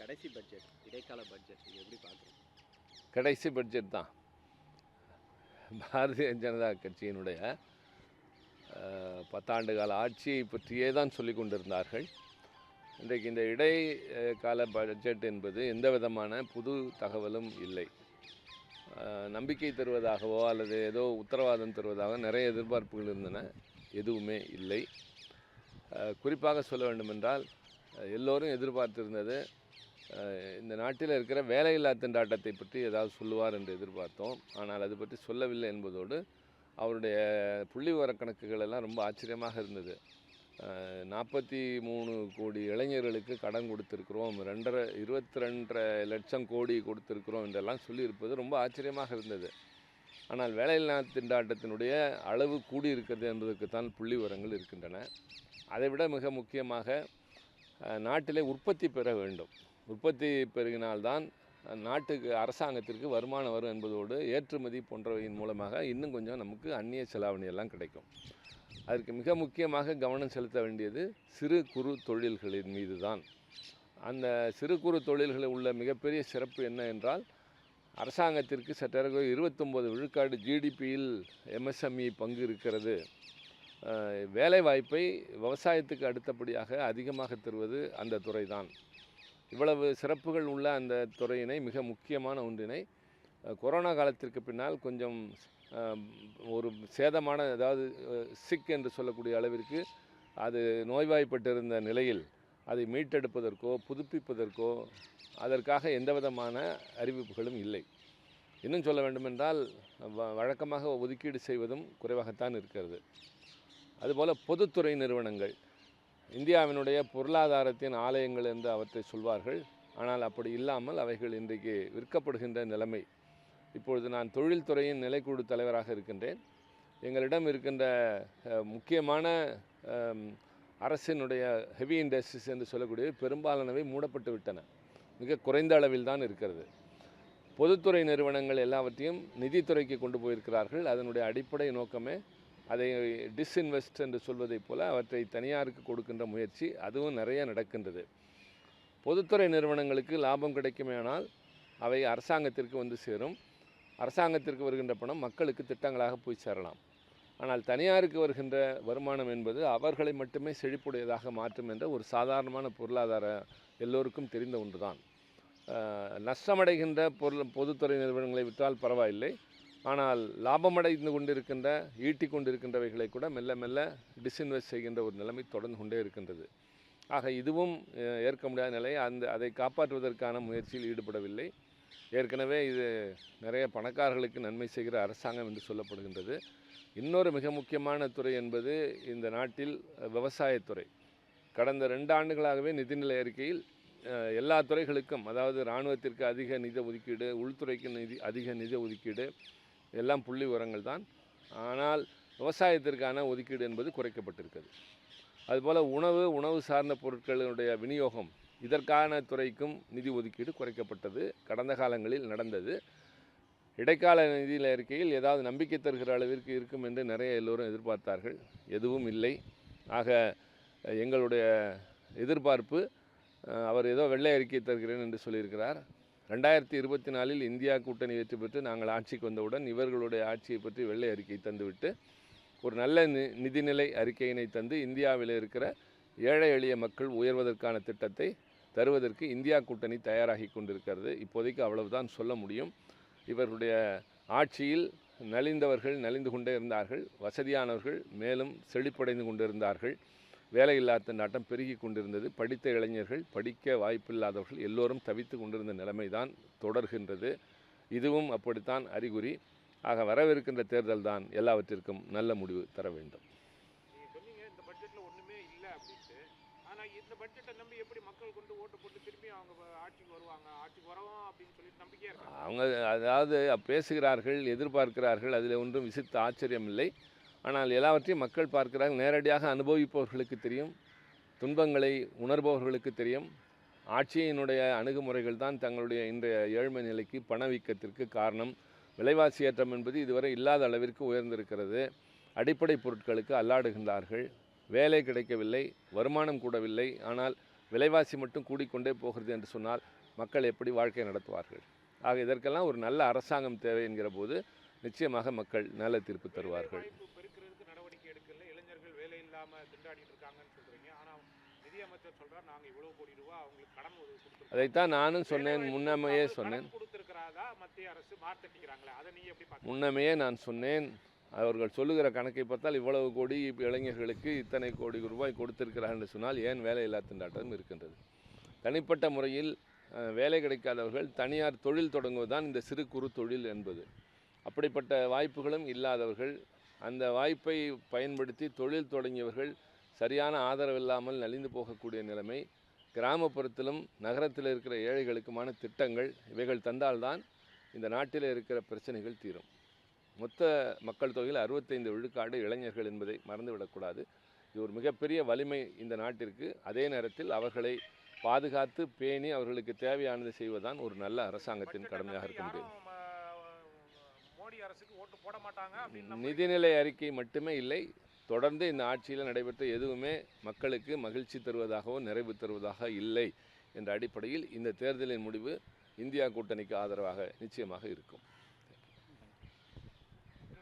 கடைசி பட்ஜெட் இடைக்கால பட்ஜெட் இது எப்படி பார்க்குறீங்க? கடைசி பட்ஜெட் தான். பாரதிய ஜனதா கட்சியினுடைய பத்தாண்டு கால ஆட்சியை பற்றியே தான் சொல்லி கொண்டிருந்தார்கள். இன்றைக்கு இந்த இடை கால பட்ஜெட் என்பது எந்த விதமான புது தகவலும் இல்லை. நம்பிக்கை தருவதாகவோ அல்லது ஏதோ உத்தரவாதம் தருவதாக நிறைய எதிர்பார்ப்புகள் இருந்தன. எதுவுமே இல்லை. குறிப்பாக சொல்ல வேண்டுமென்றால் எல்லோரும் எதிர்பார்த்திருந்தது இந்த நாட்டில் இருக்கிற வேலையில்லா திண்டாட்டத்தை பற்றி ஏதாவது சொல்லுவார் என்று எதிர்பார்த்தோம். ஆனால் அது பற்றி சொல்லவில்லை என்பதோடு அவருடைய புள்ளி விவரக்கணக்குகள் எல்லாம் ரொம்ப ஆச்சரியமாக இருந்தது. நாற்பத்தி மூணு கோடி இளைஞர்களுக்கு கடன் கொடுத்துருக்குறோம் ரெண்டரை இருபத்தி ரெண்டரை லட்சம் கோடி கொடுத்துருக்குறோம் என்றெல்லாம் சொல்லியிருப்பது ரொம்ப ஆச்சரியமாக இருந்தது. ஆனால் வேலையில்லா திண்டாட்டத்தினுடைய அளவு கூடியிருக்கிறது என்பதற்குத்தான் புள்ளி விவரங்கள் இருக்கின்றன. அதைவிட மிக முக்கியமாக நாட்டிலே உற்பத்தி பெற வேண்டும். உற்பத்தி பெருகினால்தான் நாட்டுக்கு அரசாங்கத்திற்கு வருமானம் வரும் என்பதோடு ஏற்றுமதி போன்றவையின் மூலமாக இன்னும் கொஞ்சம் நமக்கு அந்நிய செலாவணி எல்லாம் கிடைக்கும். அதற்கு மிக முக்கியமாக கவனம் செலுத்த வேண்டியது சிறு குறு தொழில்களின் மீது தான் அந்த சிறு குறு தொழில்களில் உள்ள மிகப்பெரிய சிறப்பு என்ன என்றால் அரசாங்கத்திற்கு சற்றரகு இருபத்தொம்போது விழுக்காடு ஜிடிபியில் எம்எஸ்எம்இ பங்கு இருக்கிறது. வேலைவாய்ப்பை விவசாயத்துக்கு அடுத்தபடியாக அதிகமாக தருவது அந்த துறை தான் இவ்வளவு சிறப்புகள் உள்ள அந்த துறையினை மிக முக்கியமான ஒன்றினை கொரோனா காலத்திற்கு பின்னால் கொஞ்சம் ஒரு சேதமான அதாவது சிக் என்று சொல்லக்கூடிய அளவிற்கு அது நோய்வாய்ப்பட்டிருந்த நிலையில் அதை மீட்டெடுப்பதற்கோ புதுப்பிப்பதற்கோ அதற்காக எந்த விதமான அறிவிப்புகளும் இல்லை. இன்னும் சொல்ல வேண்டுமென்றால் வ- வழக்கமாக ஒதுக்கீடு செய்வதும் குறைவாகத்தான் இருக்கிறது. அதுபோல் பொதுத்துறை நிறுவனங்கள் இந்தியாவினுடைய பொருளாதாரத்தின் ஆலயங்கள் என்று அவற்றை சொல்வார்கள். ஆனால் அப்படி இல்லாமல் அவைகள் இன்றைக்கு விற்கப்படுகின்ற நிலைமை. இப்பொழுது நான் தொழில்துறையின் நிலைக்குழு தலைவராக இருக்கின்றேன். எங்களிடம் இருக்கின்ற முக்கியமான அரசினுடைய ஹெவி இண்டஸ்ட்ரீஸ் என்று சொல்லக்கூடிய பெரும்பாலானவை மூடப்பட்டு விட்டன. மிக குறைந்த அளவில் தான் இருக்கிறது. பொதுத்துறை நிறுவனங்கள் எல்லாவற்றையும் நிதித்துறைக்கு கொண்டு போயிருக்கிறார்கள். அதனுடைய அடிப்படை நோக்கமே அதை டிஸ்இன்வெஸ்ட் என்று சொல்வதைப் போல அவற்றை தனியாருக்கு கொடுக்கின்ற முயற்சி அதுவும் நிறைய நடக்கின்றது. பொதுத்துறை நிறுவனங்களுக்கு லாபம் கிடைக்குமேனால் அவை அரசாங்கத்திற்கு வந்து சேரும். அரசாங்கத்திற்கு வருகின்ற பணம் மக்களுக்கு திட்டங்களாக போய் சேரலாம். ஆனால் தனியாருக்கு வருகின்ற வருமானம் என்பது அவர்களை மட்டுமே செழிப்புடையதாக மாற்றும் என்ற ஒரு சாதாரணமான பொருளாதார எல்லோருக்கும் தெரிந்த ஒன்றுதான். நஷ்டமடைகின்ற பொருள் பொதுத்துறை நிறுவனங்களை விற்றால் பரவாயில்லை. ஆனால் லாபமடைந்து கொண்டிருக்கின்ற ஈட்டி கொண்டிருக்கின்றவைகளை கூட மெல்ல மெல்ல டிஸ்இன்வெஸ்ட் செய்கின்ற ஒரு நிலைமை தொடர்ந்து கொண்டே இருக்கின்றது. ஆக இதுவும் ஏற்க முடியாத நிலை. அந்த அதை காப்பாற்றுவதற்கான முயற்சியில் ஈடுபடவில்லை. ஏற்கனவே இது நிறைய பணக்காரர்களுக்கு நன்மை செய்கிற அரசாங்கம் என்று சொல்லப்படுகின்றது. இன்னொரு மிக முக்கியமான துறை என்பது இந்த நாட்டில் விவசாயத்துறை கடந்த ரெண்டு ஆண்டுகளாகவே நிதிநிலை அறிக்கையில் எல்லா துறைகளுக்கும் அதாவது இராணுவத்திற்கு அதிக நிதி ஒதுக்கீடு உள்துறைக்கு நிதி அதிக நிதி ஒதுக்கீடு எல்லாம் புள்ளி உரங்கள் தான். ஆனால் விவசாயத்திற்கான ஒதுக்கீடு என்பது குறைக்கப்பட்டிருக்கிறது. அதுபோல் உணவு உணவு சார்ந்த பொருட்களுடைய விநியோகம் இதற்கான துறைக்கும் நிதி ஒதுக்கீடு குறைக்கப்பட்டது. கடந்த காலங்களில் நடந்தது. இடைக்கால நிதியில் அறிக்கையில் ஏதாவது நம்பிக்கை தருகிற அளவிற்கு இருக்கும் என்று நிறைய எல்லோரும் எதிர்பார்த்தார்கள். எதுவும் இல்லை. ஆக எங்களுடைய எதிர்பார்ப்பு அவர் ஏதோ வெள்ளை அறிக்கை தருகிறேன் என்று சொல்லியிருக்கிறார். ரெண்டாயிரத்தி இருபத்தி நாலில் இந்தியா கூட்டணி வெற்றி பெற்று நாங்கள் ஆட்சிக்கு வந்தவுடன் இவர்களுடைய ஆட்சியை பற்றி வெள்ளை அறிக்கை தந்துவிட்டு ஒரு நல்ல நி நிதிநிலை அறிக்கையினை தந்து இந்தியாவில் இருக்கிற ஏழை எளிய மக்கள் உயர்வதற்கான திட்டத்தை தருவதற்கு இந்தியா கூட்டணி தயாராகி கொண்டிருக்கிறது. இப்போதைக்கு அவ்வளவுதான் சொல்ல முடியும். இவர்களுடைய ஆட்சியில் நலிந்தவர்கள் நலிந்து கொண்டே இருந்தார்கள் வசதியானவர்கள் மேலும் செழிப்படைந்து கொண்டிருந்தார்கள். வேலையில்லா திண்டாட்டம் பெருகி கொண்டிருந்தது. படித்த இளைஞர்கள் படிக்க வாய்ப்பில்லாதவர்கள் எல்லோரும் தவித்து கொண்டிருந்த நிலைமைதான் தொடர்கின்றது. இதுவும் அப்படித்தான் அறிகுறி. ஆக வரவிருக்கின்ற தேர்தல் தான் எல்லாவற்றிற்கும் நல்ல முடிவு தர வேண்டும். நீங்க சொன்னீங்க இந்த பட்ஜெட்ல ஒண்ணுமே இல்ல அப்படின்ட்டு ஆனா இந்த பட்ஜெட்டை நம்பி எப்படி மக்கள் கொண்டு ஓட்டு போட்டு திரும்பி அவங்க வ- ஆட்சிக்கு வருவாங்க? ஆட்சிக்கு வரவும் அப்படின்னு சொல்லிட்டு நம்பிக்கையா இருக்காங்க. அவங்க அதாவது பேசுகிறார்கள் எதிர்பார்க்கிறார்கள். அதில் ஒன்றும் விசித்த ஆச்சரியம் இல்லை ஆனால் எல்லாவற்றையும் மக்கள் பார்க்கிறாங்க நேரடியாக அனுபவிப்பவர்களுக்கு தெரியும். துன்பங்களை உணர்பவர்களுக்கு தெரியும். ஆட்சியினுடைய அணுகுமுறைகள் தான் தங்களுடைய இன்றைய ஏழ்மை நிலைக்கு பணவீக்கத்திற்கு காரணம். விலைவாசி ஏற்றம் என்பது இதுவரை இல்லாத அளவிற்கு உயர்ந்திருக்கிறது. அடிப்படை பொருட்களுக்கு அல்லாடுகின்றார்கள். வேலை கிடைக்கவில்லை வருமானம் கூடவில்லை. ஆனால் விலைவாசி மட்டும் கூடிக்கொண்டே போகிறது என்று சொன்னால் மக்கள் எப்படி வாழ்க்கை நடத்துவார்கள்? ஆக இதற்கெல்லாம் ஒரு நல்ல அரசாங்கம் தேவை என்கிற போது நிச்சயமாக மக்கள் நல்ல தீர்ப்பு தருவார்கள். இளைஞர்கள் வேலை இல்லாம திண்டாடிட்டு இருக்காங்கன்னு சொல்றீங்க. ஆனா நிதியமைச்சர் சொல்றார் நாங்க இவ்வளவு கோடி ரூபாய் அவங்களுக்கு கடன் உதவி கொடுத்துருக்கோம். அதைத்தான் நானும் சொன்னேன். முன்னமையே சொன்னேன். கொடுத்திருக்கிறதா மத்திய அரசு மார்த்தட்டிக்கிறாங்களே அதை நீங்க எப்படி முன்னமையே நான் சொன்னேன். அவர்கள் சொல்லுகிற கணக்கை பார்த்தால் இவ்வளவு கோடி இளைஞர்களுக்கு இத்தனை கோடி ரூபாய் கொடுத்திருக்கிறார்கள் என்று சொன்னால் ஏன் வேலையில்லா திண்டாட்டம் இருக்கின்றது? தனிப்பட்ட முறையில் வேலை கிடைக்காதவர்கள் தனியார் தொழில் தொடங்குவதுதான் இந்த சிறு குறு தொழில் என்பது. அப்படிப்பட்ட வாய்ப்புகளும் இல்லாதவர்கள் அந்த வாய்ப்பை பயன்படுத்தி தொழில் தொடங்கியவர்கள் சரியான ஆதரவு இல்லாமல் நலிந்து போகக்கூடிய நிலைமை கிராமப்புறத்திலும் நகரத்தில் இருக்கிற ஏழைகளுக்குமான திட்டங்கள் இவைகள் தந்தால்தான் இந்த நாட்டில் இருக்கிற பிரச்சனைகள் தீரும். மொத்த மக்கள் தொகையில் அறுபத்தைந்து விழுக்காடு இளைஞர்கள் என்பதை மறந்துவிடக்கூடாது இது ஒரு மிகப்பெரிய வலிமை இந்த நாட்டிற்கு. அதே நேரத்தில் அவர்களை பாதுகாத்து பேணி அவர்களுக்கு தேவையானதை செய்வதுதான் ஒரு நல்ல அரசாங்கத்தின் கடமையாக இருக்க முடியும். மோடி அரசுக்கு ஓட்டு போட மாட்டாங்க அப்படின்னு நிதிநிலை அறிக்கை மட்டுமே இல்லை. தொடர்ந்து இந்த ஆட்சியில் நடைபெற்ற எதுவுமே மக்களுக்கு மகிழ்ச்சி தருவதாகவோ நிறைவு தருவதாக இல்லை என்ற அடிப்படையில் இந்த தேர்தலின் முடிவு இந்தியா கூட்டணிக்கு ஆதரவாக நிச்சயமாக இருக்கும்.